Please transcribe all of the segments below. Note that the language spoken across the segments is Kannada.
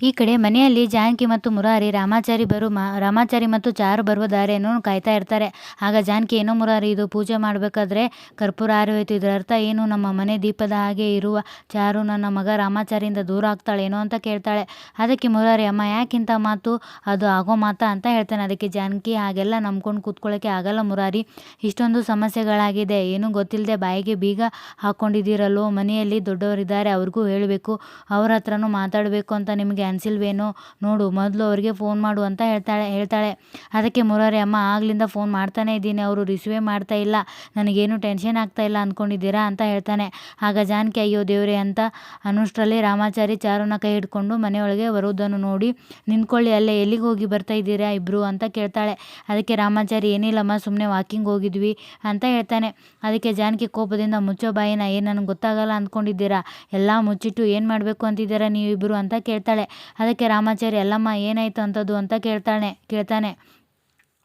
ಈ ಕಡೆ ಮನೆಯಲ್ಲಿ ಜಾನಕಿ ಮತ್ತು ಮುರಾರಿ, ರಾಮಾಚಾರಿ ಬರು ರಾಮಾಚಾರಿ ಮತ್ತು ಚಾರು ಬರುವ ದಾರಿಯನ್ನು ಕಾಯ್ತಾ ಇರ್ತಾರೆ. ಆಗ ಜಾನಕಿ, ಏನೋ ಮುರಾರಿ, ಇದು ಪೂಜೆ ಮಾಡಬೇಕಾದ್ರೆ ಕರ್ಪೂರ ಆರಿ ಹೋಯ್ತು ಇದರ ಅರ್ಥ ಏನು, ನಮ್ಮ ಮನೆ ದೀಪದ ಹಾಗೆ ಇರುವ ಚಾರು ನನ್ನ ಮಗ ರಾಮಾಚಾರಿಯಿಂದ ದೂರ ಆಗ್ತಾಳೇನೋ ಅಂತ ಕೇಳ್ತಾಳೆ. ಅದಕ್ಕೆ ಮುರಾರಿ, ಅಮ್ಮ ಯಾಕಿಂತ ಮಾತು? ಅದು ಆಗೋ ಮಾತಾ ಅಂತ ಹೇಳ್ತಾನೆ. ಅದಕ್ಕೆ ಜಾನಕಿ ಹಾಗೆಲ್ಲ ನಂಬ್ಕೊಂಡು ಕೂತ್ಕೊಳ್ಳೋಕ್ಕೆ ಆಗಲ್ಲ ಮುರಾರಿ. ಇಷ್ಟೊಂದು ಸಮಸ್ಯೆಗಳಾಗಿದೆ. ಏನೂ ಗೊತ್ತಿಲ್ಲದೆ ಬಾಯಿಗೆ ಬೀಗ ಹಾಕ್ಕೊಂಡಿದ್ದೀರಲ್ಲೋ ಮನೆಯಲ್ಲಿ ದೊಡ್ಡವರಿದ್ದಾರೆ. ಅವ್ರಿಗೂ ಹೇಳಬೇಕು. ಅವ್ರ ಹತ್ರನೂ ಮಾತಾಡಬೇಕು ಅಂತ ನಿಮಗೆ ಅನಿಸಿಲ್ವೇನೋ? ನೋಡು, ಮೊದಲು ಅವರಿಗೆ ಫೋನ್ ಮಾಡು ಅಂತ ಹೇಳ್ತಾಳೆ ಹೇಳ್ತಾಳೆ. ಅದಕ್ಕೆ ಮುರಾರಿ ಅಮ್ಮ ಆಗ್ಲಿಂದ ಫೋನ್ ಮಾಡ್ತಾನೇ ಇದ್ದೀನಿ, ಅವರು ರಿಸೀವೇ ಮಾಡ್ತಾ ಇಲ್ಲ. ನನಗೇನು ಟೆನ್ಷನ್ ಆಗ್ತಾ ಇಲ್ಲ ಅಂದ್ಕೊಂಡಿದ್ದೀರಾ ಅಂತ ಹೇಳ್ತಾನೆ. ಆಗ ಜಾನಕಿ, ಅಯ್ಯೋ ದೇವ್ರೆ ಅಂತ ಅನ್ನೋಷ್ಟರಲ್ಲಿ ರಾಮಾಚಾರಿ ಚಾರುನ ಕೈ ಹಿಡ್ಕೊಂಡು ಮನೆಯೊಳಗೆ ಬರುವುದನ್ನು ನೋಡಿ, ನಿಂತ್ಕೊಳ್ಳಿ, ಅಲ್ಲೇ ಎಲ್ಲಿಗೆ ಹೋಗಿ ಬರ್ತಾ ಇದ್ದೀರಾ ಇಬ್ಬರು ಅಂತ ಕೇಳ್ತಾಳೆ. ಅದಕ್ಕೆ ರಾಮಾಚಾರಿ, ಏನಿಲ್ಲಮ್ಮ ಸುಮ್ಮನೆ ವಾಕಿಂಗ್ ಹೋಗಿದ್ವಿ ಅಂತ ಹೇಳ್ತಾನೆ. ಅದಕ್ಕೆ ಜಾನಕಿ ಕೋಪದಿಂದ, ಮುಚ್ಚೋ ಬಾಯಿನ, ಏನು, ನನಗೆ ಗೊತ್ತಾಗಲ್ಲ ಅಂದ್ಕೊಂಡಿದ್ದೀರಾ ಎಲ್ಲ ಮುಚ್ಚಿಟ್ಟು ಏನು ಮಾಡಬೇಕು ಅಂತಿದ್ದೀರಾ ನೀವಿಬ್ಬರು ಅಂತ ಕೇಳ್ತಾಳೆ. ಅದಕ್ಕೆ ರಾಮಾಚಾರಿ ಎಲ್ಲಮ್ಮ, ಏನಾಯಿತು ಅಂಥದ್ದು ಅಂತ ಕೇಳ್ತಾಳೆ, ಕೇಳ್ತಾನೆ.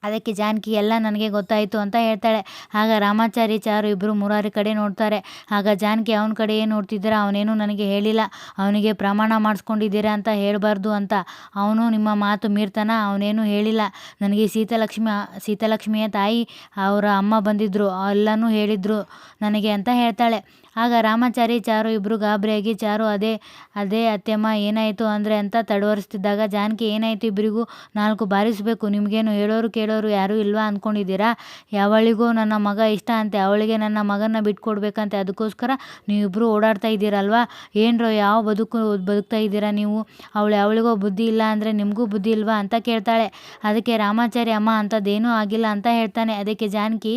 ಅದಕ್ಕೆ ಜಾನಕಿ, ಎಲ್ಲ ನನಗೆ ಗೊತ್ತಾಯಿತು ಅಂತ ಹೇಳ್ತಾಳೆ. ಆಗ ರಾಮಾಚಾರಿ ಚಾರು ಇಬ್ಬರು ಮೂರಾರು ಕಡೆ ನೋಡ್ತಾರೆ. ಆಗ ಜಾನಕಿ, ಅವನ ಕಡೆ ಏನು ನೋಡ್ತಿದ್ದೀರಾ? ಅವನೇನು ನನಗೆ ಹೇಳಿಲ್ಲ. ಅವನಿಗೆ ಪ್ರಮಾಣ ಮಾಡಿಸ್ಕೊಂಡಿದ್ದೀರಾ ಅಂತ ಹೇಳಬಾರ್ದು ಅಂತ. ಅವನು ನಿಮ್ಮ ಮಾತು ಮೀರ್ತಾನ. ಅವನೇನು ಹೇಳಿಲ್ಲ. ನನಗೆ ಸೀತಾಲಕ್ಷ್ಮಿ, ಸೀತಾಲಕ್ಷ್ಮಿಯ ತಾಯಿ, ಅವರ ಅಮ್ಮ ಬಂದಿದ್ದರು ಎಲ್ಲನೂ ಹೇಳಿದರು ನನಗೆ ಅಂತ ಹೇಳ್ತಾಳೆ. ಆಗ ರಾಮಾಚಾರಿ ಚಾರು ಇಬ್ಬರು ಗಾಬರಿಯಾಗಿ ಚಾರು ಅದೇ ಅದೇ ಅತ್ತೆಮ್ಮ, ಏನಾಯಿತು ಅಂದರೆ ಅಂತ ತಡವರಿಸ್ತಿದ್ದಾಗ, ಜಾನಕಿ, ಏನಾಯಿತು ಇಬ್ಬರಿಗೂ ನಾಲ್ಕು ಬಾರಿಸಬೇಕು, ನಿಮಗೇನು ಹೇಳೋರು ಕೇಳೋರು ಯಾರೂ ಇಲ್ವಾ ಅಂದ್ಕೊಂಡಿದ್ದೀರಾ ಯಾವಳಿಗೂ ನನ್ನ ಮಗ ಇಷ್ಟ ಅಂತೆ, ಅವಳಿಗೆ ನನ್ನ ಮಗನ ಬಿಟ್ಕೊಡ್ಬೇಕಂತೆ, ಅದಕ್ಕೋಸ್ಕರ ನೀವಿಬ್ಬರು ಓಡಾಡ್ತಾ ಇದ್ದೀರಲ್ವಾ? ಏನರೋ, ಯಾವ ಬದುಕು ಬದುಕ್ತಾ ಇದ್ದೀರಾ ನೀವು? ಅವಳು ಯಾವಳಿಗೋ ಬುದ್ಧಿ ಇಲ್ಲ ಅಂದರೆ ನಿಮಗೂ ಬುದ್ಧಿ ಇಲ್ವಾ ಅಂತ ಕೇಳ್ತಾಳೆ. ಅದಕ್ಕೆ ರಾಮಾಚಾರಿ, ಅಮ್ಮ ಅಂಥದ್ದೇನೂ ಆಗಿಲ್ಲ ಅಂತ ಹೇಳ್ತಾನೆ. ಅದಕ್ಕೆ ಜಾನಕಿ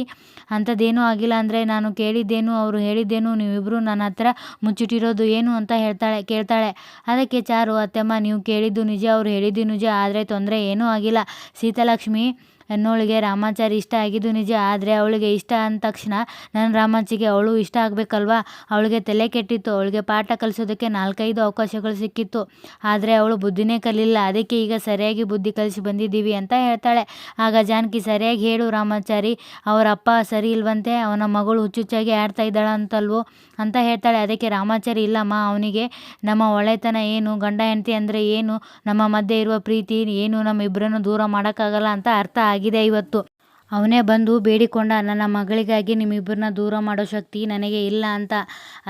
ಅಂಥದ್ದೇನೂ ಆಗಿಲ್ಲ ಅಂದರೆ ನಾನು ಕೇಳಿದ್ದೇನು, ಅವರು ಹೇಳಿದ್ದೇನು ನೀವಿಬ್ಬರು ನನ್ನ ಹತ್ರ ಮುಚ್ಚಿಟ್ಟಿರೋದು ಏನು ಅಂತ ಹೇಳ್ತಾಳೆ, ಕೇಳ್ತಾಳೆ. ಅದಕ್ಕೆ ಚಾರು ಅತ್ತೆಮ್ಮ, ನೀವು ಕೇಳಿದ್ದು ನಿಜ, ಅವ್ರು ಹೇಳಿದ್ದು ನಿಜ, ಆದರೆ ತೊಂದರೆ ಏನೂ ಆಗಿಲ್ಲ. ಸೀತಾಲಕ್ಷ್ಮಿ ಅನ್ನೋಳಿಗೆ ರಾಮಾಚಾರಿ ಇಷ್ಟ ಆಗಿದ್ದು ನಿಜ, ಆದರೆ ಅವಳಿಗೆ ಇಷ್ಟ ಅಂದ ತಕ್ಷಣ ನನ್ನ ರಾಮಾಚಿಗೆ ಅವಳು ಇಷ್ಟ ಆಗಬೇಕಲ್ವಾ? ಅವಳಿಗೆ ತಲೆ ಕೆಟ್ಟಿತ್ತು, ಅವಳಿಗೆ ಪಾಠ ಕಲಿಸೋದಕ್ಕೆ ನಾಲ್ಕೈದು ಅವಕಾಶಗಳು ಸಿಕ್ಕಿತ್ತು. ಆದರೆ ಅವಳು ಬುದ್ಧಿನೇ ಕಲಿಲ್ಲ ಅದಕ್ಕೆ ಈಗ ಸರಿಯಾಗಿ ಬುದ್ಧಿ ಕಲಿಸಿ ಬಂದಿದ್ದೀವಿ ಅಂತ ಹೇಳ್ತಾಳೆ. ಆಗ ಜಾನಕಿ ಸರಿಯಾಗಿ ಹೇಳು ರಾಮಾಚಾರಿ, ಅವರ ಅಪ್ಪ ಸರಿ ಇಲ್ವಂತೆ, ಅವನ ಮಗಳು ಹುಚ್ಚುಚ್ಚಾಗಿ ಆಡ್ತಾ ಇದ್ದಾಳಂತಲ್ವೋ ಅಂತ ಹೇಳ್ತಾಳೆ. ಅದಕ್ಕೆ ರಾಮಾಚಾರಿ, ಇಲ್ಲಮ್ಮ, ಅವನಿಗೆ ನಮ್ಮ ಒಳ್ಳೆತನ ಏನು, ಗಂಡ ಹೆಂಡತಿ ಅಂದರೆ ಏನು, ನಮ್ಮ ಮಧ್ಯೆ ಇರುವ ಪ್ರೀತಿ ಏನು ನಮ್ಮಿಬ್ಬರನ್ನು ದೂರ ಮಾಡೋಕ್ಕಾಗಲ್ಲ ಅಂತ ಅರ್ಥ ಆಗಿದೆ ಇವತ್ತು. ಅವನೇ ಬಂದು ಬೇಡಿಕೊಂಡ, ನನ್ನ ಮಗಳಿಗಾಗಿ ನಿಮ್ಮಿಬ್ಬರನ್ನ ದೂರ ಮಾಡೋ ಶಕ್ತಿ ನನಗೆ ಇಲ್ಲ ಅಂತ.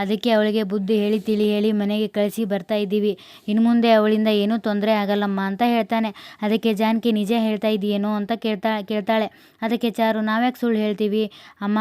ಅದಕ್ಕೆ ಅವಳಿಗೆ ಬುದ್ಧಿ ಹೇಳಿ, ತಿಳಿ ಹೇಳಿ ಮನೆಗೆ ಕಳಿಸಿ ಬರ್ತಾ ಇದ್ದೀವಿ. ಇನ್ನು ಮುಂದೆ ಅವಳಿಂದ ಏನೂ ತೊಂದರೆ ಆಗಲ್ಲಮ್ಮ ಅಂತ ಹೇಳ್ತಾನೆ. ಅದಕ್ಕೆ ಜಾನಕಿ, ನಿಜ ಹೇಳ್ತಾ ಇದೆಯೇನೋ ಅಂತ ಕೇಳ್ತಾ, ಕೇಳ್ತಾಳೆ. ಅದಕ್ಕೆ ಚಾರು, ನಾವ್ಯಾಕೆ ಸುಳ್ಳು ಹೇಳ್ತೀವಿ? ಅಮ್ಮ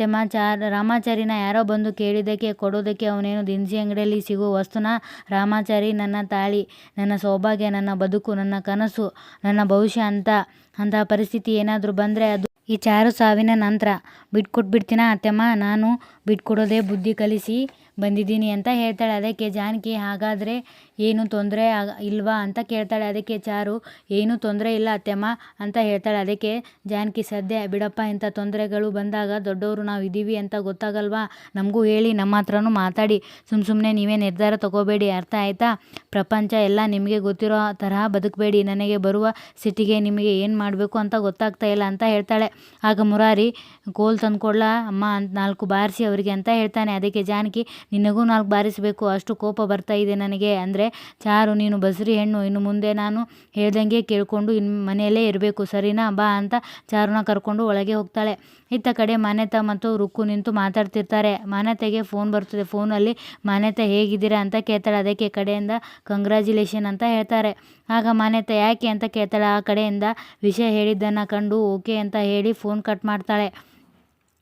ತೆಮ್ಮ ಚಾರ್, ರಾಮಾಚಾರಿನ ಯಾರೋ ಬಂದು ಕೇಳಿದ್ದಕ್ಕೆ, ಕೊಡೋದಕ್ಕೆ ಅವನೇನು ದಿನಸಿ ಅಂಗಡಿಯಲ್ಲಿ ಸಿಗೋ ವಸ್ತುನ? ರಾಮಾಚಾರಿ, ನನ್ನ ತಾಳಿ, ನನ್ನ ಸೌಭಾಗ್ಯ, ನನ್ನ ಬದುಕು, ನನ್ನ ಕನಸು, ನನ್ನ ಭವಿಷ್ಯ ಅಂತ. ಅಂತಹ ಪರಿಸ್ಥಿತಿ ಏನಾದರೂ ಬಂದರೆ ಅದು ಈ ಚಾರು ಸಾವಿನ ನಂತರ. ಬಿಟ್ಕೊಟ್ಬಿಡ್ತೀನ ಅತ್ತೆಮ್ಮ? ನಾನು ಬಿಟ್ಕೊಡೋದೇ ಬುದ್ಧಿ ಕಲಿಸಿ. ಬಂದಿದ್ದೀನಿ ಅಂತ ಹೇಳ್ತಾಳೆ. ಅದಕ್ಕೆ ಜಾನಕಿ, ಹಾಗಾದರೆ ಏನು ತೊಂದರೆ ಇಲ್ವಾ ಅಂತ ಕೇಳ್ತಾಳೆ. ಅದಕ್ಕೆ ಚಾರು, ಏನೂ ತೊಂದರೆ ಇಲ್ಲ ಅತ್ತೆಮ್ಮ ಅಂತ ಹೇಳ್ತಾಳೆ. ಅದಕ್ಕೆ ಜಾನಕಿ, ಸದ್ಯ ಬಿಡಪ್ಪ, ಇಂಥ ತೊಂದರೆಗಳು ಬಂದಾಗ ದೊಡ್ಡವರು ನಾವು ಇದ್ದೀವಿ ಅಂತ ಗೊತ್ತಾಗಲ್ವಾ? ನಮಗೂ ಹೇಳಿ, ನಮ್ಮ ಹತ್ರನೂ ಮಾತಾಡಿ. ಸುಮ್ಮ ಸುಮ್ಮನೆ ನೀವೇ ನಿರ್ಧಾರ ತಗೋಬೇಡಿ. ಅರ್ಥ ಆಯಿತಾ? ಪ್ರಪಂಚ ಎಲ್ಲ ನಿಮಗೆ ಗೊತ್ತಿರೋ ತರಹ ಬದುಕಬೇಡಿ. ನನಗೆ ಬರುವ ಸಿಟಿಗೆ ನಿಮಗೆ ಏನು ಮಾಡಬೇಕು ಅಂತ ಗೊತ್ತಾಗ್ತಾ ಇಲ್ಲ ಅಂತ ಹೇಳ್ತಾಳೆ. ಆಗ ಮುರಾರಿ, ಕೋಲ್ ತಂದ್ಕೊಡ್ಲಾ ಅಮ್ಮ? ಅಂತ ನಾಲ್ಕು ಬಾರಿಸಿ ಅವರಿಗೆ ಅಂತ ಹೇಳ್ತಾನೆ. ಅದಕ್ಕೆ ಜಾನಕಿ ನಿನಗೂ ನಾಲ್ಕು ಬಾರಿಸಬೇಕು, ಅಷ್ಟು ಕೋಪ ಬರ್ತಾ ಇದೆ ನನಗೆ. ಅಂದರೆ, ಚಾರು, ನೀನು ಬಸರಿ ಹೆಣ್ಣು, ಇನ್ನು ಮುಂದೆ ನಾನು ಹೇಳ್ದಂಗೆ ಕೇಳಿಕೊಂಡು ಇನ್ನು ಮನೆಯಲ್ಲೇ ಇರಬೇಕು. ಸರಿನಾ? ಬಾ ಅಂತ ಚಾರುನ ಕರ್ಕೊಂಡು ಒಳಗೆ ಹೋಗ್ತಾಳೆ. ಇತ್ತ ಕಡೆ ಮಾನ್ಯತಾ ಮತ್ತು ರುಕ್ಕು ನಿಂತು ಮಾತಾಡ್ತಿರ್ತಾರೆ. ಮಾನ್ಯತೆಗೆ ಫೋನ್ ಬರ್ತದೆ. ಫೋನಲ್ಲಿ ಮಾನ್ಯತೆ ಹೇಗಿದ್ದೀರಾ ಅಂತ ಕೇಳ್ತಾಳೆ. ಅದಕ್ಕೆ ಕಡೆಯಿಂದ ಕಂಗ್ರ್ಯಾಚುಲೇಷನ್ ಅಂತ ಹೇಳ್ತಾರೆ. ಆಗ ಮಾನ್ಯತೆ, ಯಾಕೆ? ಅಂತ ಕೇಳ್ತಾಳೆ. ಆ ಕಡೆಯಿಂದ ವಿಷಯ ಹೇಳಿದ್ದನ್ನು ಕಂಡು ಓಕೆ ಅಂತ ಹೇಳಿ ಫೋನ್ ಕಟ್ ಮಾಡ್ತಾಳೆ.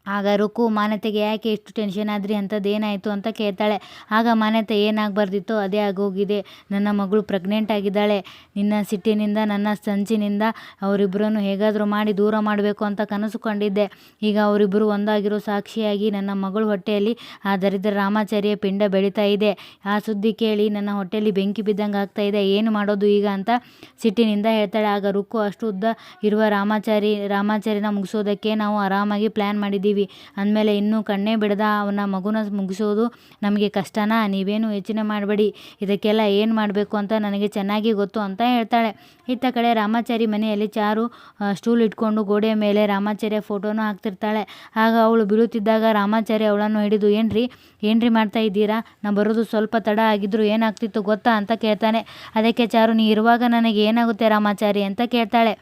ಆಗ ರುಕು ಮಾನ್ಯತೆಗೆ ಯಾಕೆ ಇಷ್ಟು ಟೆನ್ಷನ್ ಆದ್ರಿ? ಅಂಥದ್ದು ಏನಾಯಿತು ಅಂತ ಕೇಳ್ತಾಳೆ. ಆಗ ಮಾನ್ಯತೆ ಏನಾಗಬಾರ್ದಿತ್ತೋ ಅದೇ ಆಗೋಗಿದೆ. ನನ್ನ ಮಗಳು ಪ್ರೆಗ್ನೆಂಟ್ ಆಗಿದ್ದಾಳೆ. ನಿನ್ನ ಸಿಟ್ಟಿನಿಂದ, ನನ್ನ ಸಂಚಿನಿಂದ ಅವರಿಬ್ಬರನ್ನು ಹೇಗಾದರೂ ಮಾಡಿ ದೂರ ಮಾಡಬೇಕು ಅಂತ ಕನಸು ಕಂಡಿದ್ದೆ. ಈಗ ಅವರಿಬ್ಬರು ಒಂದಾಗಿರೋ ಸಾಕ್ಷಿಯಾಗಿ ನನ್ನ ಮಗಳು ಹೊಟ್ಟೆಯಲ್ಲಿ ಆ ದರಿದ್ರ ರಾಮಾಚಾರ್ಯ ಪಿಂಡ ಬೆಳೀತಾ ಇದೆ. ಆ ಸುದ್ದಿ ಕೇಳಿ ನನ್ನ ಹೊಟ್ಟೆಯಲ್ಲಿ ಬೆಂಕಿ ಬಿದ್ದಂಗೆ ಆಗ್ತಾ ಇದೆ. ಏನು ಮಾಡೋದು ಈಗ ಅಂತ ಸಿಟ್ಟಿನಿಂದ ಹೇಳ್ತಾಳೆ. ಆಗ ರುಕ್ಕು ಅಷ್ಟು ಉದ್ದ ಇರುವ ರಾಮಾಚಾರಿ ರಾಮಾಚಾರ್ಯನ ಮುಗಿಸೋದಕ್ಕೆ ನಾವು ಆರಾಮಾಗಿ ಪ್ಲ್ಯಾನ್ ಮಾಡಿದ್ದೀವಿ. ಇದ್ದೀವಿ ಅಂದಮೇಲೆ ಇನ್ನೂ ಕಣ್ಣೇ ಬಿಡದ ಅವನ ಮಗುನ ಮುಗಿಸೋದು ನಮಗೆ ಕಷ್ಟನಾ? ನೀವೇನು ಯೋಚನೆ ಮಾಡಬೇಡಿ. ಇದಕ್ಕೆಲ್ಲ ಏನು ಮಾಡಬೇಕು ಅಂತ ನನಗೆ ಚೆನ್ನಾಗಿ ಗೊತ್ತು ಅಂತ ಹೇಳ್ತಾಳೆ. ಇತ್ತ ಕಡೆ ರಾಮಾಚಾರಿ ಮನೆಯಲ್ಲಿ ಚಾರು ಸ್ಟೂಲ್ ಇಟ್ಕೊಂಡು ಗೋಡೆಯ ಮೇಲೆ ರಾಮಾಚಾರ್ಯ ಫೋಟೋನು ಹಾಕ್ತಿರ್ತಾಳೆ. ಆಗ ಅವಳು ಬೀಳುತ್ತಿದ್ದಾಗ ರಾಮಾಚಾರಿ ಅವಳನ್ನು ಹಿಡಿದು, ಏನ್ರಿ? ಏನ್ರಿ ಮಾಡ್ತಾ ಇದ್ದೀರಾ? ನಾ ಬರೋದು ಸ್ವಲ್ಪ ತಡ ಆಗಿದ್ರು ಏನಾಗ್ತಿತ್ತು ಗೊತ್ತಾ? ಅಂತ ಕೇಳ್ತಾನೆ. ಅದಕ್ಕೆ ಚಾರು, ನೀ ಇರುವಾಗ ನನಗೆ ಏನಾಗುತ್ತೆ ರಾಮಾಚಾರಿ? ಅಂತ ಕೇಳ್ತಾಳೆ.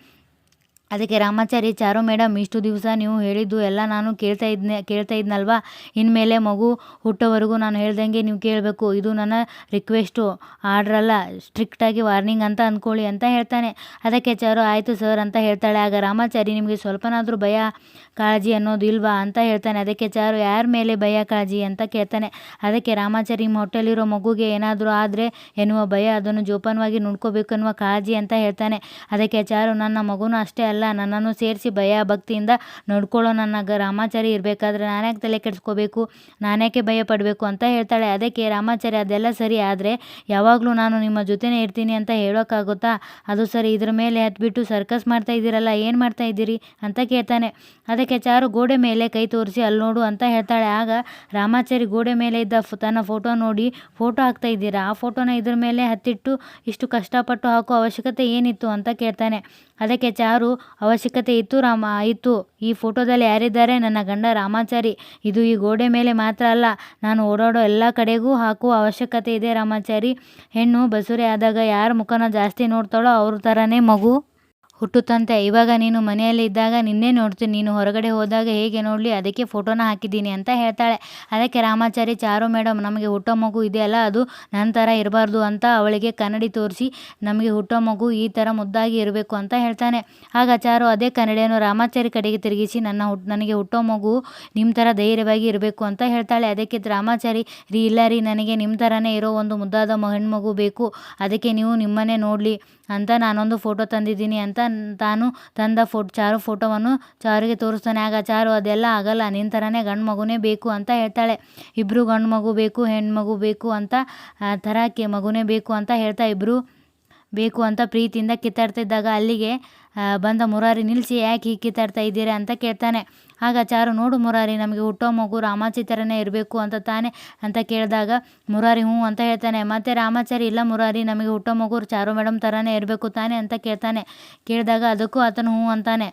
ಅದಕ್ಕೆ ರಾಮಾಚಾರಿ ಚಾರು ಮೇಡಮ್, ಇಷ್ಟು ದಿವಸ ನೀವು ಹೇಳಿದ್ದು ಎಲ್ಲ ನಾನು ಕೇಳ್ತಾ ಇದ್ನೆ, ಕೇಳ್ತಾ ಇದ್ನಲ್ವಾ? ಇನ್ಮೇಲೆ ಮಗು ಹುಟ್ಟೋವರೆಗೂ ನಾನು ಹೇಳ್ದಂಗೆ ನೀವು ಕೇಳಬೇಕು. ಇದು ನನ್ನ ರಿಕ್ವೆಸ್ಟು. ಆರ್ಡ್ರಲ್ಲ ಸ್ಟ್ರಿಕ್ಟಾಗಿ ವಾರ್ನಿಂಗ್ ಅಂತ ಅಂದ್ಕೊಳ್ಳಿ ಅಂತ ಹೇಳ್ತಾನೆ. ಅದಕ್ಕೆ ಚಾರು, ಆಯಿತು ಸರ್ ಅಂತ ಹೇಳ್ತಾಳೆ. ಆಗ ರಾಮಾಚಾರಿ ನಿಮಗೆ ಸ್ವಲ್ಪನಾದರೂ ಭಯ ಕಾಳಜಿ ಅನ್ನೋದು ಇಲ್ವಾ ಅಂತ ಹೇಳ್ತಾನೆ. ಅದಕ್ಕೆ ಚಾರು ಯಾರ ಮೇಲೆ ಭಯ ಕಾಳಜಿ ಅಂತ ಕೇಳ್ತಾನೆ. ಅದಕ್ಕೆ ರಾಮಾಚಾರಿ ಹೊಟ್ಟೆಲಿರೋ ಮಗುಗೆ ಏನಾದರೂ ಆದರೆ ಎನ್ನುವ ಭಯ ಅದನ್ನು ಜೋಪಾನವಾಗಿ ನೋಡ್ಕೋಬೇಕು ಅನ್ನುವ ಕಾಳಜಿ ಅಂತ ಹೇಳ್ತಾನೆ. ಅದಕ್ಕೆ ಚಾರು, ನನ್ನ ಮಗುನೂ ಅಷ್ಟೇ ಅಲ್ಲ, ನನ್ನನ್ನು ಸೇರಿಸಿ ಭಯ, ಭಕ್ತಿಯಿಂದ ನೋಡ್ಕೊಳ್ಳೋ ನನ್ನ ಗ ರಾಮಾಚಾರಿ ಇರಬೇಕಾದ್ರೆ ನಾನ್ಯಾಕೆ ತಲೆ ಕೆಡಿಸ್ಕೋಬೇಕು? ನಾನ್ಯಾಕೆ ಭಯ ಪಡಬೇಕು ಅಂತ ಹೇಳ್ತಾಳೆ. ಅದಕ್ಕೆ ರಾಮಾಚಾರಿ, ಅದೆಲ್ಲ ಸರಿ ಆದರೆ ಯಾವಾಗಲೂ ನಾನು ನಿಮ್ಮ ಜೊತೆನೇ ಇರ್ತೀನಿ ಅಂತ ಹೇಳೋಕ್ಕಾಗುತ್ತಾ ಅದು ಸರಿ, ಇದ್ರ ಮೇಲೆ ಹತ್ಬಿಟ್ಟು ಸರ್ಕಸ್ ಮಾಡ್ತಾ ಇದ್ದೀರಲ್ಲ, ಏನು ಮಾಡ್ತಾ ಇದ್ದೀರಿ? ಅಂತ ಕೇಳ್ತಾನೆ. ಅದಕ್ಕೆ ಚಾರು ಗೋಡೆ ಮೇಲೆ ಕೈ ತೋರಿಸಿ ಅಲ್ಲಿ ನೋಡು ಅಂತ ಹೇಳ್ತಾಳೆ. ಆಗ ರಾಮಾಚಾರಿ ಗೋಡೆ ಮೇಲೆ ಇದ್ದ ತನ್ನ ಫೋಟೋ ನೋಡಿ ಫೋಟೋ ಹಾಕ್ತಾ ಇದ್ದೀರಾ? ಆ ಫೋಟೋನ ಇದ್ರ ಮೇಲೆ ಹತ್ತಿಟ್ಟು ಇಷ್ಟು ಕಷ್ಟಪಟ್ಟು ಹಾಕೋ ಅವಶ್ಯಕತೆ ಏನಿತ್ತು? ಅಂತ ಕೇಳ್ತಾನೆ. ಅದಕ್ಕೆ ಚಾರು, ಅವಶ್ಯಕತೆ ಇತ್ತು ರಾಮ, ಇತ್ತು. ಈ ಫೋಟೋದಲ್ಲಿ ಯಾರಿದ್ದಾರೆ? ನನ್ನ ಗಂಡ ರಾಮಾಚಾರಿ. ಇದು ಈ ಗೋಡೆ ಮೇಲೆ ಮಾತ್ರ ಅಲ್ಲ. ನಾನು ಓಡಾಡೋ ಎಲ್ಲ ಕಡೆಗೂ ಹಾಕುವ ಅವಶ್ಯಕತೆ ಇದೆ ರಾಮಾಚಾರಿ. ಹೆಣ್ಣು ಬಸುರಿ ಆದಾಗ ಯಾರ ಮುಖನ ಜಾಸ್ತಿ ನೋಡ್ತಾಳೋ ಅವ್ರ ಥರನೇ ಮಗು. ಹುಟ್ಟುತ್ತಂತೆ ಇವಾಗ ನೀನು ಮನೆಯಲ್ಲಿ ಇದ್ದಾಗ ನಿನ್ನೆ ನೋಡ್ತೀನಿ. ನೀನು ಹೊರಗಡೆ ಹೋದಾಗ ಹೇಗೆ ನೋಡಲಿ? ಅದಕ್ಕೆ ಫೋಟೋನ ಹಾಕಿದ್ದೀನಿ ಅಂತ ಹೇಳ್ತಾಳೆ. ಅದಕ್ಕೆ ರಾಮಾಚಾರಿ, ಚಾರು ಮೇಡಮ್ ನಮಗೆ ಹುಟ್ಟೋ ಮಗು ಇದೆಯಲ್ಲ, ಅದು ನನ್ನ ಥರ ಇರಬಾರ್ದು ಅಂತ ಅವಳಿಗೆ ಕನ್ನಡಿ ತೋರಿಸಿ, ನಮಗೆ ಹುಟ್ಟೋ ಮಗು ಈ ಥರ ಮುದ್ದಾಗಿ ಇರಬೇಕು ಅಂತ ಹೇಳ್ತಾನೆ. ಆಗ ಚಾರು ಅದೇ ಕನ್ನಡಿಯನ್ನು ರಾಮಾಚಾರಿ ಕಡೆಗೆ ತಿರುಗಿಸಿ, ನನ್ನ ಹುಟ್, ನನಗೆ ಹುಟ್ಟೋ ಮಗು ನಿಮ್ಮ ಥರ ಧೈರ್ಯವಾಗಿ ಇರಬೇಕು ಅಂತ ಹೇಳ್ತಾಳೆ. ಅದಕ್ಕೆ ರಾಮಾಚಾರಿ, ರೀ, ಇಲ್ಲ ರೀ, ನನಗೆ ನಿಮ್ಮ ಥರನೇ ಇರೋ ಒಂದು ಮುದ್ದಾದ ಹೆಣ್ಮಗು ಬೇಕು. ಅದಕ್ಕೆ ನೀವು ನಿಮ್ಮನ್ನೇ ನೋಡಲಿ. ಅಂತ ನಾನೊಂದು ಫೋಟೋ ತಂದಿದ್ದೀನಿ ಅಂತ ತಾನು ತಂದ ಫೋಟ್ ಚಾರು ಫೋಟೋವನ್ನು ಚಾರಿಗೆ ತೋರಿಸ್ತಾನೆ. ಆಗ ಚಾರು, ಅದೆಲ್ಲ ಆಗಲ್ಲ ನಿನ್ನ ಥರನೇ ಗಂಡು ಮಗುನೇ ಬೇಕು ಅಂತ ಹೇಳ್ತಾಳೆ. ಇಬ್ಬರು ಗಂಡು ಮಗು ಬೇಕು, ಹೆಣ್ಣು ಮಗು ಬೇಕು ಅಂತ, ಆ ಥರ ಕೆ ಮಗುನೇ ಬೇಕು ಅಂತ ಹೇಳ್ತಾ ಇಬ್ಬರು ಬೇಕು ಅಂತ ಪ್ರೀತಿಯಿಂದ ಕಿತ್ತಾಡ್ತಿದ್ದಾಗ ಅಲ್ಲಿಗೆ ಬಂದ ಮುರಾರಿ ನಿಲ್ಲಿಸಿ ಯಾಕೆ ಹೀಗೆ ಕಿತ್ತಾಡ್ತಾ ಇದ್ದೀರಾ ಅಂತ ಕೇಳ್ತಾನೆ. ಆಗ ಚಾರು, ನೋಡು ಮುರಾರಿ, ನಮಗೆ ಹುಟ್ಟೋ ಮಗು ರಾಮಾಚಿ ಥರನೇ ಇರಬೇಕು ಅಂತ ತಾನೆ ಅಂತ ಕೇಳಿದಾಗ ಮುರಾರಿ ಹ್ಞೂ ಅಂತ ಹೇಳ್ತಾನೆ. ಮತ್ತೆ ರಾಮಾಚಾರಿ, ಇಲ್ಲ ಮುರಾರಿ, ನಮಗೆ ಹುಟ್ಟೋ ಮಗು ಚಾರು ಮೇಡಮ್ ಥರನೇ ಇರಬೇಕು ತಾನೆ ಅಂತ ಕೇಳ್ತಾನೆ. ಕೇಳಿದಾಗ ಅದಕ್ಕೂ ಆತನು ಹ್ಞೂ ಅಂತಾನೆ.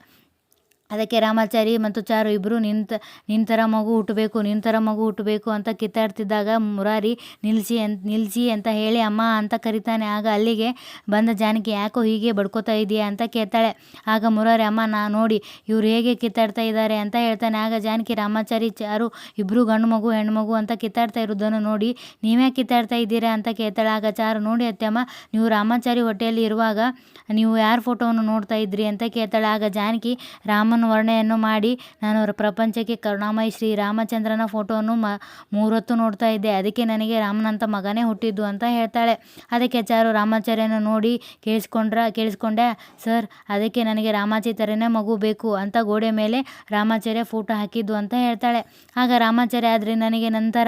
ಅದಕ್ಕೆ ರಾಮಾಚಾರಿ ಮತ್ತು ಚಾರು ಇಬ್ಬರು ನಿಂತ, ನಿಂತರ ಮಗು ಹುಟ್ಟಬೇಕು, ನಿಂತರ ಮಗು ಹುಟ್ಟಬೇಕು ಅಂತ ಕಿತ್ತಾಡ್ತಿದ್ದಾಗ ಮುರಾರಿ ನಿಲ್ಲಿಸಿ ಅಂತ ನಿಲ್ಲಿಸಿ ಅಂತ ಹೇಳಿ, ಅಮ್ಮ ಅಂತ ಕರಿತಾನೆ. ಆಗ ಅಲ್ಲಿಗೆ ಬಂದ ಜಾನಕಿ, ಯಾಕೋ ಹೀಗೆ ಬಡ್ಕೋತಾ ಇದೆಯಾ? ಅಂತ ಕೇಳ್ತಾಳೆ. ಆಗ ಮುರಾರಿ, ಅಮ್ಮ, ನಾ ನೋಡಿ, ಇವ್ರು ಹೇಗೆ ಕಿತ್ತಾಡ್ತಾ ಇದ್ದಾರೆ ಅಂತ ಹೇಳ್ತಾನೆ. ಆಗ ಜಾನಕಿ, ರಾಮಾಚಾರಿ, ಚಾರು ಇಬ್ಬರು ಗಂಡು ಮಗು, ಹೆಣ್ಣು ಮಗು ಅಂತ ಕಿತ್ತಾಡ್ತಾ ಇರೋದನ್ನು ನೋಡಿ ನೀವೇ ಕಿತ್ತಾಡ್ತಾ ಇದ್ದೀರಾ? ಅಂತ ಕೇಳ್ತಾಳೆ. ಆಗ ಚಾರು, ನೋಡಿ ಅತ್ತೆಮ್ಮ ನೀವು ರಾಮಾಚಾರಿ ಹೊಟ್ಟೆಯಲ್ಲಿ ಇರುವಾಗ ನೀವು ಯಾರ ಫೋಟೋವನ್ನು ನೋಡ್ತಾ ಇದ್ರಿ? ಅಂತ ಕೇಳ್ತಾಳೆ. ಆಗ ಜಾನಕಿ, ರಾಮನ ವರ್ಣೆಯನ್ನು ಮಾಡಿ, ನಾನು ಅವರ ಪ್ರಪಂಚಕ್ಕೆ ಕರುಣಾಮಯಿ ಶ್ರೀ ರಾಮಚಂದ್ರನ ಫೋಟೋವನ್ನು ಮ, ಮೂರೊತ್ತು ನೋಡ್ತಾ ಇದ್ದೆ. ಅದಕ್ಕೆ ನನಗೆ ರಾಮನಂತ ಮಗನೇ ಹುಟ್ಟಿದ್ದು ಅಂತ ಹೇಳ್ತಾಳೆ. ಅದಕ್ಕೆ ಚಾರು ರಾಮಾಚಾರ್ಯನ ನೋಡಿ ಕೇಳಿಸ್ಕೊಂಡ್ರ, ಕೇಳಿಸ್ಕೊಂಡೆ, ಸರ್, ಅದಕ್ಕೆ ನನಗೆ ರಾಮಾಚಿ ಥರನೇ ಮಗು ಬೇಕು ಅಂತ ಗೋಡೆ ಮೇಲೆ ರಾಮಾಚಾರ್ಯ ಫೋಟೋ ಹಾಕಿದ್ದು ಅಂತ ಹೇಳ್ತಾಳೆ. ಆಗ ರಾಮಾಚಾರ್ಯ, ಆದರೆ ನನಗೆ ನಂತರ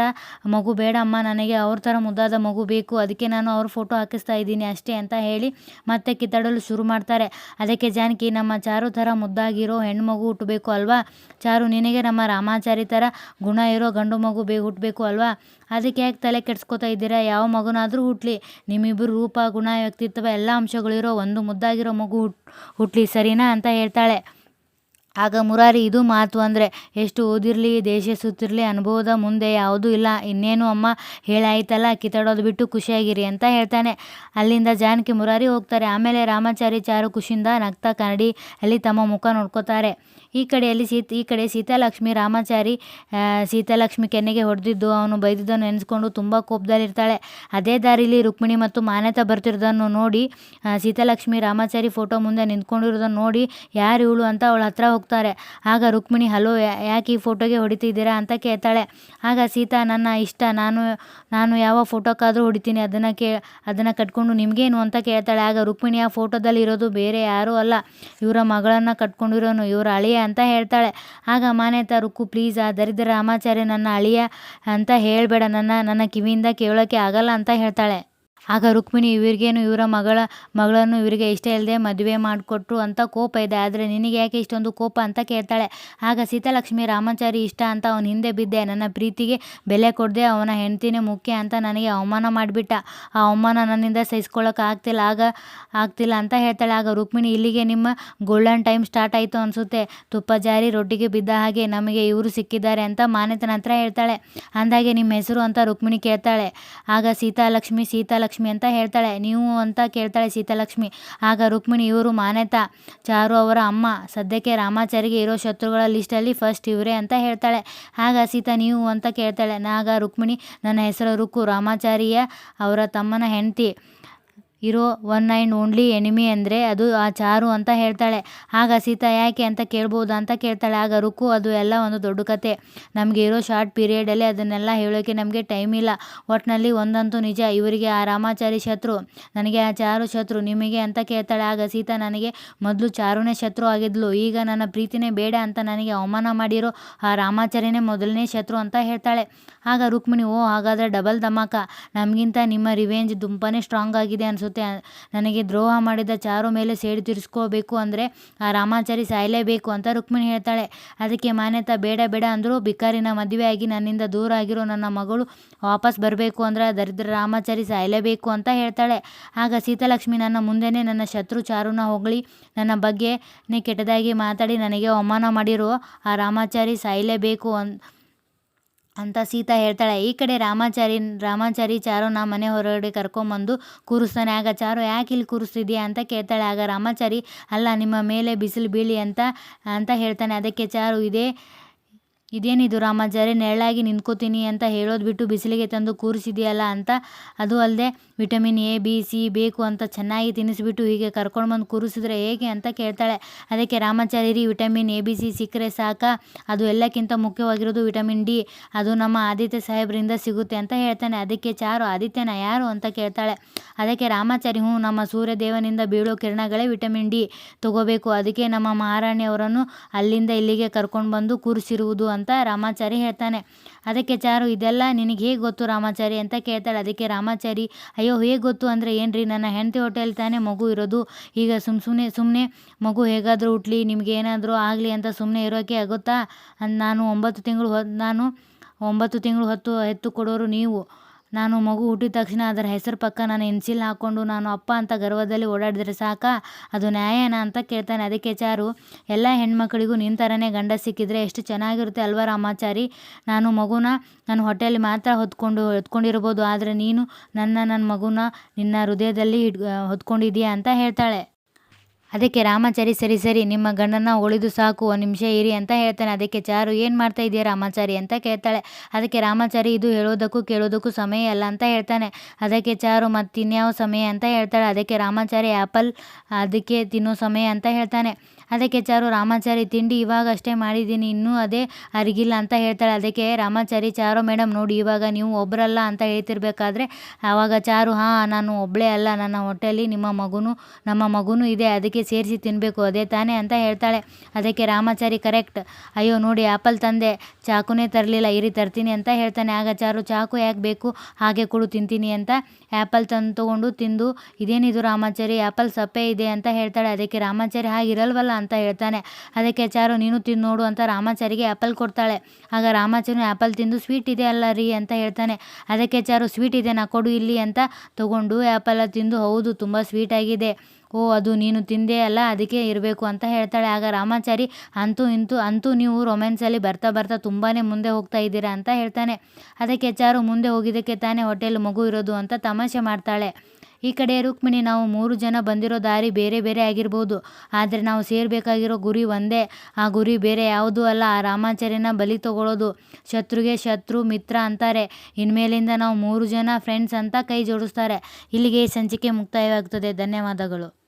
ಮಗು ಬೇಡ ಅಮ್ಮ ನನಗೆ ಅವ್ರ ಥರ ಮುದ್ದಾದ ಮಗು ಬೇಕು. ಅದಕ್ಕೆ ನಾನು ಅವ್ರ ಫೋಟೋ ಹಾಕಿಸ್ತಾ ಇದ್ದೀನಿ ಅಷ್ಟೇ ಅಂತ ಹೇಳಿ ಮತ್ತೆ ಕಿತ್ತಾಡಲು ಶುರು ಮಾಡ್ತಾರೆ. ಅದಕ್ಕೆ ಜಾನಕಿ, ನಮ್ಮ ಚಾರು ಥರ ಮುದ್ದಾಗಿರೋ ಹೆಣ್ಮಗು ಹುಟ್ಟಬೇಕು ಅಲ್ವಾ? ಚಾರು, ನಿನಗೆ ನಮ್ಮ ರಾಮಾಚಾರಿ ಥರ ಗುಣ ಇರೋ ಗಂಡು ಮಗು ಬೇಗ ಹುಟ್ಟಬೇಕು ಅಲ್ವಾ? ಅದಕ್ಕೆ ಯಾಕೆ ತಲೆ ಕೆಡ್ಸ್ಕೊತಾ ಇದ್ದೀರಾ? ಯಾವ ಮಗುನಾದರೂ ಹುಟ್ಟಲಿ ನಿಮ್ಮಿಬ್ಬರು ರೂಪ, ಗುಣ, ವ್ಯಕ್ತಿತ್ವ ಎಲ್ಲ ಅಂಶಗಳಿರೋ ಒಂದು ಮುದ್ದಾಗಿರೋ ಮಗು ಹುಟ್ ಹುಟ್ಟಲಿ ಸರಿನಾ ಅಂತ ಹೇಳ್ತಾಳೆ. ಆಗ ಮುರಾರಿ, ಇದು ಮಾತು ಅಂದರೆ ಎಷ್ಟು ಓದಿರಲಿ, ದೇಶ ಸುತ್ತಿರಲಿ, ಅನುಭವದ ಮುಂದೆ ಯಾವುದೂ ಇಲ್ಲ. ಇನ್ನೇನು ಅಮ್ಮ ಹೇಳಾಯ್ತಲ್ಲ ಕಿತ್ತಾಡೋದು ಬಿಟ್ಟು ಖುಷಿಯಾಗಿರಿ ಅಂತ ಹೇಳ್ತಾನೆ. ಅಲ್ಲಿಂದ ಜಾನಕಿ ಮುರಾರಿ ಹೋಗ್ತಾರೆ. ಆಮೇಲೆ ರಾಮಾಚಾರಿ ಚಾರು ಖುಷಿಯಿಂದ ನಗ್ತಾ ಕನ್ನಡಿ ಅಲ್ಲಿ ತಮ್ಮ ಮುಖ ನೋಡ್ಕೋತಾರೆ. ಈ ಕಡೆಯಲ್ಲಿ ಸೀತ್, ಈ ಕಡೆ ಸೀತಾಲಕ್ಷ್ಮಿ ರಾಮಾಚಾರಿ ಸೀತಾಲಕ್ಷ್ಮಿ ಕೆನ್ನೆಗೆ ಹೊಡೆದಿದ್ದು, ಅವನು ಬೈದಿದ್ದನ್ನು ನೆನೆಸ್ಕೊಂಡು ತುಂಬ ಕೋಪದಲ್ಲಿರ್ತಾಳೆ. ಅದೇ ದಾರಿಲಿ ರುಕ್ಮಿಣಿ ಮತ್ತು ಮಾನ್ಯತೆ ಬರ್ತಿರೋದನ್ನು ನೋಡಿ ಸೀತಾಲಕ್ಷ್ಮಿ ರಾಮಾಚಾರಿ ಫೋಟೋ ಮುಂದೆ ನಿಂತ್ಕೊಂಡಿರೋದನ್ನು ನೋಡಿ, ಯಾರು ಇವಳು? ಅಂತ ಅವಳ ಹತ್ರ ಹೋಗ್ತಾರೆ. ಆಗ ರುಕ್ಮಿಣಿ, ಹಲೋ ಯಾಕೆ ಈ ಫೋಟೋಗೆ ಹೊಡಿತಿದ್ದೀರಾ? ಅಂತ ಕೇಳ್ತಾಳೆ. ಆಗ ಸೀತಾ, ನನ್ನ ಇಷ್ಟ. ನಾನು ನಾನು ಯಾವ ಫೋಟೋಕ್ಕಾದರೂ ಹೊಡಿತೀನಿ. ಅದನ್ನು ಕೇ, ಅದನ್ನು ಕಟ್ಕೊಂಡು ನಿಮಗೇನು? ಅಂತ ಕೇಳ್ತಾಳೆ. ಆಗ ರುಕ್ಮಿಣಿ, ಆ ಫೋಟೋದಲ್ಲಿ ಇರೋದು ಬೇರೆ ಯಾರೂ ಅಲ್ಲ. ಇವರ ಮಗಳನ್ನು ಕಟ್ಕೊಂಡಿರೋನು ಇವರ ಅಳಿಯ ಅಂತ ಹೇಳ್ತಾಳೆ. ಆಗ ಮಾನ್ಯತಾ ರುಕ್ಕು, ಪ್ಲೀಸ್, ಆ ದರಿದ್ರ ರಾಮಾಚಾರ್ಯ ನನ್ನ ಅಳಿಯ ಅಂತ ಹೇಳಬೇಡ. ನನ್ನ ನನ್ನ ಕಿವಿಯಿಂದ ಕೇಳೋಕ್ಕೆ ಆಗಲ್ಲ ಅಂತ ಹೇಳ್ತಾಳೆ. ಆಗ ರುಕ್ಮಿಣಿ ಇವರಿಗೇನು ಇವರ ಮಗಳ, ಮಗಳನ್ನು ಇವರಿಗೆ ಇಷ್ಟ ಇಲ್ಲದೆ ಮದುವೆ ಮಾಡಿಕೊಟ್ರು ಅಂತ ಕೋಪ ಇದೆ. ಆದರೆ ನಿನಗೆ ಯಾಕೆ ಇಷ್ಟೊಂದು ಕೋಪ ಅಂತ ಕೇಳ್ತಾಳೆ. ಆಗ ಸೀತಾಲಕ್ಷ್ಮಿ, ರಾಮಾಚಾರಿ ಇಷ್ಟ ಅಂತ ಅವನ ಹಿಂದೆ ಬಿದ್ದೆ. ನನ್ನ ಪ್ರೀತಿಗೆ ಬೆಲೆ ಕೊಡದೆ ಅವನ ಹೆಂಡ್ತಿನೇ ಮುಖ್ಯ ಅಂತ ನನಗೆ ಅವಮಾನ ಮಾಡಿಬಿಟ್ಟ. ಆ ಅವಮಾನ ನನ್ನಿಂದ ಸಹಿಸ್ಕೊಳ್ಳೋಕೆ ಆಗ್ತಿಲ್ಲ. ಆಗ ಆಗ್ತಿಲ್ಲ ಅಂತ ಹೇಳ್ತಾಳೆ. ಆಗ ರುಕ್ಮಿಣಿ, ಇಲ್ಲಿಗೆ ನಿಮ್ಮ ಗೋಲ್ಡನ್ ಟೈಮ್ ಸ್ಟಾರ್ಟ್ ಆಯಿತು ಅನಿಸುತ್ತೆ. ತುಪ್ಪ ಜಾರಿ ರೊಟ್ಟಿಗೆ ಬಿದ್ದ ಹಾಗೆ ನಮಗೆ ಇವರು ಸಿಕ್ಕಿದ್ದಾರೆ ಅಂತ ಮಾನ್ಯತನ ಹತ್ರ ಹೇಳ್ತಾಳೆ. ಅಂದಾಗೆ ನಿಮ್ಮ ಹೆಸರು? ಅಂತ ರುಕ್ಮಿಣಿ ಕೇಳ್ತಾಳೆ. ಆಗ ಸೀತಾಲಕ್ಷ್ಮಿ ಸೀತಾಲಕ್ಷ್ಮಿ ಅಂತ ಹೇಳ್ತಾಳೆ. ನೀವು ಅಂತ ಕೇಳ್ತಾಳೆ ಸೀತಾಲಕ್ಷ್ಮಿ. ಆಗ ರುಕ್ಮಿಣಿ, ಇವರು ಮಾನ್ಯತಾ ಚಾರು ಅವರ ಅಮ್ಮ, ಸದ್ಯಕ್ಕೆ ರಾಮಾಚಾರಿಗೆ ಇರೋ ಶತ್ರುಗಳ ಲಿಸ್ಟಲ್ಲಿ ಫಸ್ಟ್ ಇವರೇ ಅಂತ ಹೇಳ್ತಾಳೆ. ಆಗ ಸೀತಾ, ನೀವು ಅಂತ ಕೇಳ್ತಾಳೆ. ಆಗ ರುಕ್ಮಿಣಿ, ನನ್ನ ಹೆಸರು ರುಕ್ಕು, ರಾಮಾಚಾರಿಯ ಅವರ ತಮ್ಮನ ಹೆಂಡತಿ. ಇರೋ ಒನ್ ಆ್ಯಂಡ್ ಓನ್ಲಿ ಎನಿಮಿ ಅಂದರೆ ಅದು ಆ ಚಾರು ಅಂತ ಹೇಳ್ತಾಳೆ. ಆಗ ಸೀತಾ ಯಾಕೆ ಅಂತ ಕೇಳ್ಬೋದಾ ಅಂತ ಕೇಳ್ತಾಳೆ. ಆಗ ರುಕು ಅದು ಎಲ್ಲ ಒಂದು ದೊಡ್ಡ ಕತೆ. ನಮಗೆ ಇರೋ ಶಾರ್ಟ್ ಪೀರಿಯಡಲ್ಲಿ ಅದನ್ನೆಲ್ಲ ಹೇಳೋಕ್ಕೆ ನಮಗೆ ಟೈಮ್ ಇಲ್ಲ. ಒಟ್ಟಿನಲ್ಲಿ ಒಂದಂತೂ ನಿಜ, ಇವರಿಗೆ ಆ ರಾಮಾಚಾರಿ ಶತ್ರು, ನನಗೆ ಆ ಚಾರು ಶತ್ರು ನಿಮಗೆ ಅಂತ ಕೇಳ್ತಾಳೆ. ಆಗ ಸೀತಾ ನನಗೆ ಮೊದಲು ಚಾರುನೇ ಶತ್ರು ಆಗಿದ್ಲು, ಈಗ ನನ್ನ ಪ್ರೀತಿನೇ ಬೇಡ ಅಂತ ನನಗೆ ಅವಮಾನ ಮಾಡಿರೋ ಆ ರಾಮಾಚಾರಿನೇ ಮೊದಲನೇ ಶತ್ರು ಅಂತ ಹೇಳ್ತಾಳೆ. ಆಗ ರುಕ್ಮಿಣಿ, ಓ, ಹಾಗಾದರೆ ಡಬಲ್ ಧಮಾಕ. ನಮಗಿಂತ ನಿಮ್ಮ ರಿವೆಂಜ್ ತುಂಬಾ ಸ್ಟ್ರಾಂಗ್ ಆಗಿದೆ ಅನಿಸುತ್ತೆ. ನನಗೆ ದ್ರೋಹ ಮಾಡಿದ ಚಾರು ಮೇಲೆ ಸೇಡು ತೀರಿಸ್ಕೋಬೇಕು ಅಂದರೆ ಆ ರಾಮಾಚಾರಿ ಸಾಯಲೇಬೇಕು ಅಂತ ರುಕ್ಮಿಣಿ ಹೇಳ್ತಾಳೆ. ಅದಕ್ಕೆ ಮಾನ್ಯತಾ, ಬೇಡ ಬೇಡ ಅಂದರೂ ಬಿಕಾರಿನ ಆಗಿ ನನ್ನಿಂದ ದೂರ ಆಗಿರೋ ನನ್ನ ಮಗಳು ವಾಪಸ್ ಬರಬೇಕು ಅಂದರೆ ದರಿದ್ರ ರಾಮಾಚಾರಿ ಸಾಯಲೇಬೇಕು ಅಂತ ಹೇಳ್ತಾಳೆ. ಆಗ ಸೀತಾಲಕ್ಷ್ಮಿ ನನ್ನ ಮುಂದೆನೇ ನನ್ನ ಶತ್ರು ಚಾರುನ ಹೊಗಳಿ ನನ್ನ ಬಗ್ಗೆ ಕೆಟ್ಟದಾಗಿ ಮಾತಾಡಿ ನನಗೆ ಅವಮಾನ ಮಾಡಿರೋ ಆ ರಾಮಾಚಾರಿ ಸಾಯಲೇಬೇಕು ಅನ್ ಅಂತ ಸೀತಾ ಹೇಳ್ತಾಳೆ. ಈ ಕಡೆ ರಾಮಾಚಾರಿ ರಾಮಾಚಾರಿ ಚಾರುನ ಮನೆ ಹೊರಗಡೆ ಕರ್ಕೊಂಬಂದು ಕೂರಿಸ್ತಾನೆ. ಆಗ ಚಾರು, ಯಾಕೆ ಇಲ್ಲಿ ಕೂರಿಸ್ತಿದ್ಯಾ ಅಂತ ಕೇಳ್ತಾಳೆ. ಆಗ ರಾಮಾಚಾರಿ, ಅಲ್ಲ ನಿಮ್ಮ ಮೇಲೆ ಬಿಸಿಲು ಬೀಳಿ ಅಂತ ಅಂತ ಹೇಳ್ತಾನೆ. ಅದಕ್ಕೆ ಚಾರು, ಇದೇ ಇದೇನಿದು ರಾಮಾಚಾರಿ ನೆರಳಾಗಿ ನಿಂತ್ಕೋತೀನಿ ಅಂತ ಹೇಳೋದು ಬಿಟ್ಟು ಬಿಸಿಲಿಗೆ ತಂದು ಕೂರಿಸಿದೆಯಲ್ಲ ಅಂತ? ಅದು ಅಲ್ಲದೆ ವಿಟಮಿನ್ ಎ, ಬಿ, ಸಿ ಬೇಕು ಅಂತ ಚೆನ್ನಾಗಿ ತಿನ್ನಿಸ್ಬಿಟ್ಟು ಹೀಗೆ ಕರ್ಕೊಂಡು ಬಂದು ಕೂರಿಸಿದ್ರೆ ಹೇಗೆ ಅಂತ ಕೇಳ್ತಾಳೆ. ಅದಕ್ಕೆ ರಾಮಾಚಾರಿ ರೀ ವಿಟಮಿನ್ ಎ, ಬಿ, ಸಿ ಸಿಕ್ಕರೆ ಸಾಕ. ಅದು ಎಲ್ಲಕ್ಕಿಂತ ಮುಖ್ಯವಾಗಿರೋದು ವಿಟಮಿನ್ ಡಿ. ಅದು ನಮ್ಮ ಆದಿತ್ಯ ಸಾಹೇಬ್ರಿಂದ ಸಿಗುತ್ತೆ ಅಂತ ಹೇಳ್ತಾನೆ. ಅದಕ್ಕೆ ಚಾರು ಆದಿತ್ಯನ ಯಾರು ಅಂತ ಕೇಳ್ತಾಳೆ. ಅದಕ್ಕೆ ರಾಮಾಚಾರಿ, ಹ್ಞೂ, ನಮ್ಮ ಸೂರ್ಯದೇವನಿಂದ ಬೀಳೋ ಕಿರಣಗಳೇ ವಿಟಮಿನ್ ಡಿ. ತಗೋಬೇಕು. ಅದಕ್ಕೆ ನಮ್ಮ ಮಹಾರಾಣಿಯವರನ್ನು ಅಲ್ಲಿಂದ ಇಲ್ಲಿಗೆ ಕರ್ಕೊಂಡು ಬಂದು ಕೂರಿಸಿರುವುದು ರಾಮಾಚಾರಿ ಹೇಳ್ತಾನೆ. ಅದಕ್ಕೆ ಚಾರು, ಇದೆಲ್ಲ ನಿನಗೆ ಹೇಗೆ ಗೊತ್ತು ರಾಮಾಚಾರಿ ಅಂತ ಕೇಳ್ತಾಳೆ. ಅದಕ್ಕೆ ರಾಮಾಚಾರಿ, ಅಯ್ಯೋ, ಹೇಗೆ ಗೊತ್ತು ಅಂದರೆ ಏನ್ರಿ, ನನ್ನ ಹೆಂಡತಿ ಹೋಟೆಲ್ ತಾನೇ ಮಗು ಇರೋದು. ಈಗ ಸುಮ್ ಸುಮ್ಮನೆ ಸುಮ್ಮನೆ ಮಗು ಹೇಗಾದರೂ ಹುಟ್ಲಿ, ನಿಮ್ಗೆ ಏನಾದರೂ ಆಗಲಿ ಅಂತ ಸುಮ್ಮನೆ ಇರೋಕೆ ಆಗುತ್ತಾ? ನಾನು ಒಂಬತ್ತು ತಿಂಗಳು ನಾನು ಒಂಬತ್ತು ತಿಂಗಳು ಹೊತ್ತು, ಎತ್ತು ಕೊಡೋರು ನೀವು. ನಾನು ಮಗು ಹುಟ್ಟಿದ ತಕ್ಷಣ ಅದರ ಹೆಸರು ಪಕ್ಕ ನಾನು ಇನ್ಸಿಲ್ ಹಾಕ್ಕೊಂಡು ನಾನು ಅಪ್ಪ ಅಂತ ಗರ್ವದಲ್ಲಿ ಓಡಾಡಿದರೆ ಸಾಕ? ಅದು ನ್ಯಾಯನಾ ಅಂತ ಕೇಳ್ತಾನೆ. ಅದಕ್ಕೆ ಚಾರು, ಎಲ್ಲ ಹೆಣ್ಮಕ್ಳಿಗೂ ನಿನ್ನ ಥರನೇ ಗಂಡ ಸಿಕ್ಕಿದ್ರೆ ಎಷ್ಟು ಚೆನ್ನಾಗಿರುತ್ತೆ ಅಲ್ವಾ ರಾಮಾಚಾರಿ? ನಾನು ಮಗುನ ನನ್ನ ಹೊಟ್ಟೆಯಲ್ಲಿ ಮಾತ್ರ ಹೊತ್ಕೊಂಡು, ಹೊತ್ಕೊಂಡಿರ್ಬೋದು. ಆದರೆ ನೀನು ನನ್ನ ನನ್ನ ಮಗುನ ನಿನ್ನ ಹೃದಯದಲ್ಲಿ ಹಿಡ್ ಹೊತ್ಕೊಂಡಿದ್ದೀಯ ಅಂತ ಹೇಳ್ತಾಳೆ. ಅದಕ್ಕೆ ರಾಮಾಚಾರಿ, ಸರಿ ಸರಿ, ನಿಮ್ಮ ಗಂಡನ ಉಳಿದು ಸಾಕು, ಒಂದು ನಿಮಿಷ ಇರಿ ಅಂತ ಹೇಳ್ತಾನೆ. ಅದಕ್ಕೆ ಚಾರು, ಏನು ಮಾಡ್ತಾ ಇದೆಯಾ ರಾಮಾಚಾರಿ? ಅಂತ ಕೇಳ್ತಾಳೆ. ಅದಕ್ಕೆ ರಾಮಾಚಾರಿ, ಇದು ಹೇಳೋದಕ್ಕೂ ಕೇಳೋದಕ್ಕೂ ಸಮಯ ಅಲ್ಲ ಅಂತ ಹೇಳ್ತಾನೆ. ಅದಕ್ಕೆ ಚಾರು ಮತ್ತು ಇನ್ಯಾವ ಸಮಯ? ಅಂತ ಹೇಳ್ತಾಳೆ. ಅದಕ್ಕೆ ರಾಮಾಚಾರಿ ಆ್ಯಪಲ್ ಅದಕ್ಕೆ ತಿನ್ನೋ ಸಮಯ ಅಂತ ಹೇಳ್ತಾನೆ. ಅದಕ್ಕೆ ಚಾರು ರಾಮಾಚಾರಿ ತಿಂಡಿ ಇವಾಗ ಅಷ್ಟೇ ಮಾಡಿದ್ದೀನಿ, ಇನ್ನೂ ಅದೇ ಅರಿಗಿಲ್ಲ ಅಂತ ಹೇಳ್ತಾಳೆ. ಅದಕ್ಕೆ ರಾಮಾಚಾರಿ, ಚಾರು ಮೇಡಮ್ ನೋಡಿ, ಇವಾಗ ನೀವು ಒಬ್ಬರಲ್ಲ ಅಂತ ಹೇಳ್ತಿರ್ಬೇಕಾದ್ರೆ ಆವಾಗ ಚಾರು, ಹಾಂ, ನಾನು ಒಬ್ಬಳೇ ಅಲ್ಲ, ನನ್ನ ಹೊಟ್ಟೆಯಲ್ಲಿ ನಿಮ್ಮ ಮಗುನೂ, ನಮ್ಮ ಮಗುನೂ ಇದೆ, ಅದಕ್ಕೆ ಸೇರಿಸಿ ತಿನ್ನಬೇಕು ಅದೇ ತಾನೇ ಅಂತ ಹೇಳ್ತಾಳೆ. ಅದಕ್ಕೆ ರಾಮಾಚಾರಿ, ಕರೆಕ್ಟ್. ಅಯ್ಯೋ, ನೋಡಿ ಆ್ಯಪಲ್ ತಂದೆ, ಚಾಕುನೇ ತರಲಿಲ್ಲ, ಇರಿ ತರ್ತೀನಿ ಅಂತ ಹೇಳ್ತಾನೆ. ಆಗ ಚಾರು, ಚಾಕು ಯಾಕೆ ಬೇಕು? ಹಾಗೆ ಕೊಡು, ತಿಂತೀನಿ ಅಂತ ಆ್ಯಪಲ್ ತಂದು ತೊಗೊಂಡು ತಿಂದು, ಇದೇನಿದು ರಾಮಾಚಾರಿ ಆ್ಯಪಲ್ ಸಪ್ಪೆ ಇದೆ ಅಂತ ಹೇಳ್ತಾಳೆ. ಅದಕ್ಕೆ ರಾಮಾಚಾರಿ, ಹಾಗಿರಲ್ವಲ್ಲ ಅಂತ ಹೇಳ್ತಾನೆ. ಅದಕ್ಕೆ ಚಾರು, ನೀನು ತಿಂದು ನೋಡು ಅಂತ ರಾಮಾಚಾರಿಗೆ ಆ್ಯಪಲ್ ಕೊಡ್ತಾಳೆ. ಆಗ ರಾಮಾಚಾರಿ ಆ್ಯಪಲ್ ತಿಂದು ಸ್ವೀಟ್ ಇದೆ ಅಲ್ಲ ರೀ ಅಂತ ಹೇಳ್ತಾನೆ. ಅದಕ್ಕೆ ಚಾರು ಸ್ವೀಟ್ ಇದೆ, ನಾ ಕೊಡು ಇಲ್ಲಿ ಅಂತ ತೊಗೊಂಡು ಆ್ಯಪಲ್ ತಿಂದು, ಹೌದು, ತುಂಬ ಸ್ವೀಟ್ ಆಗಿದೆ. ಓ, ಅದು ನೀನು ತಿಂದೇ ಅಲ್ಲ, ಅದಕ್ಕೆ ಇರಬೇಕು ಅಂತ ಹೇಳ್ತಾಳೆ. ಆಗ ರಾಮಾಚಾರಿ, ಅಂತೂ ಇಂತೂ, ಅಂತೂ ನೀವು ರೊಮ್ಯಾನ್ಸಲ್ಲಿ ಬರ್ತಾ ಬರ್ತಾ ತುಂಬಾ ಮುಂದೆ ಹೋಗ್ತಾ ಇದ್ದೀರಾ ಅಂತ ಹೇಳ್ತಾನೆ. ಅದಕ್ಕೆ ಚಾರು, ಮುಂದೆ ಹೋಗಿದ್ದಕ್ಕೆ ತಾನೇ ಹೋಟೆಲ್ ಮಗು ಇರೋದು ಅಂತ ತಮಾಷೆ ಮಾಡ್ತಾಳೆ. ಈ ಕಡೆ ರುಕ್ಮಿಣಿ, ನಾವು ಮೂರು ಜನ ಬಂದಿರೋ ದಾರಿ ಬೇರೆ ಬೇರೆ ಆಗಿರ್ಬೋದು. ಆದರೆ ನಾವು ಸೇರಬೇಕಾಗಿರೋ ಗುರಿ ಒಂದೇ. ಆ ಗುರಿ ಬೇರೆ ಯಾವುದೂ ಅಲ್ಲ. ಆ ರಾಮಾಚಾರ್ಯನ ಬಲಿ ತಗೊಳ್ಳೋದು. ಶತ್ರುಗೆ ಶತ್ರು, ಮಿತ್ರ ಅಂತಾರೆ. ಇನ್ಮೇಲಿಂದ ನಾವು ಮೂರು ಜನ ಫ್ರೆಂಡ್ಸ್ ಅಂತ ಕೈ ಜೋಡಿಸ್ತಾರೆ. ಇಲ್ಲಿಗೆ ಸಂಚಿಕೆ ಮುಕ್ತಾಯವಾಗ್ತದೆ. ಧನ್ಯವಾದಗಳು.